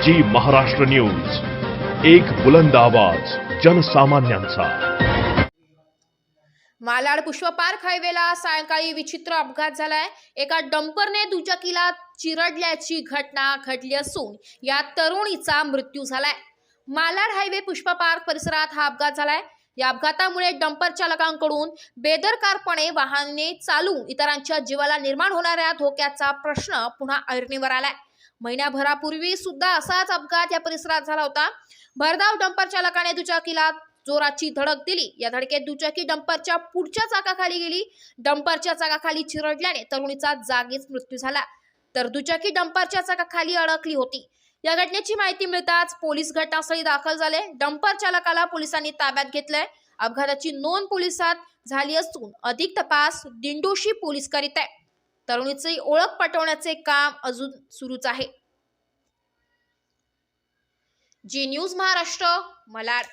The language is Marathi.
जी महाराष्ट्र न्यूज. एक बुलंद आवाज जनसामान्यांचा. मालाड पुष्प पार्क हायवेला सायंकाळी विचित्र अपघात झालाय. एका डंपरने दुचाकीला चिरडल्याची घटना घडली असून या तरुणीचा मृत्यू झालाय. मालाड हायवे पुष्प पार्क परिसरात हा अपघात झालाय. या अपघातामुळे डंपर चालकांकडून बेदरकारपणे वाहने चालून इतरांच्या जीवाला निर्माण होणाऱ्या धोक्याचा प्रश्न पुन्हा ऐरणीवर आलाय. महिन्याभरापूर्वी सुद्धा असाच अपघात या परिसरात झाला होता. भरधाव डंपर चालकाने दुचाकीला जोराची धडक दिली. या धडकेत दुचाकी डंपरच्या पुढच्या चाकाखाली गेली. डंपरच्या चाकाखाली चिरडल्याने तरुणीचा जागीच मृत्यू झाला. तर दुचाकी डंपरच्या चाकाखाली अडकली होती. या घटनेची माहिती मिळताच पोलीस घटनास्थळी दाखल झाले. डंपर चालकाला पोलिसांनी ताब्यात घेतलंय. अपघाताची नोंद पोलिसात झाली असून अधिक तपास दिंडोशी पोलीस करीत आहे तरुणीची ओळख पटवण्याचे काम अजून सुरूच आहे. Zee news Maharashtra Malad.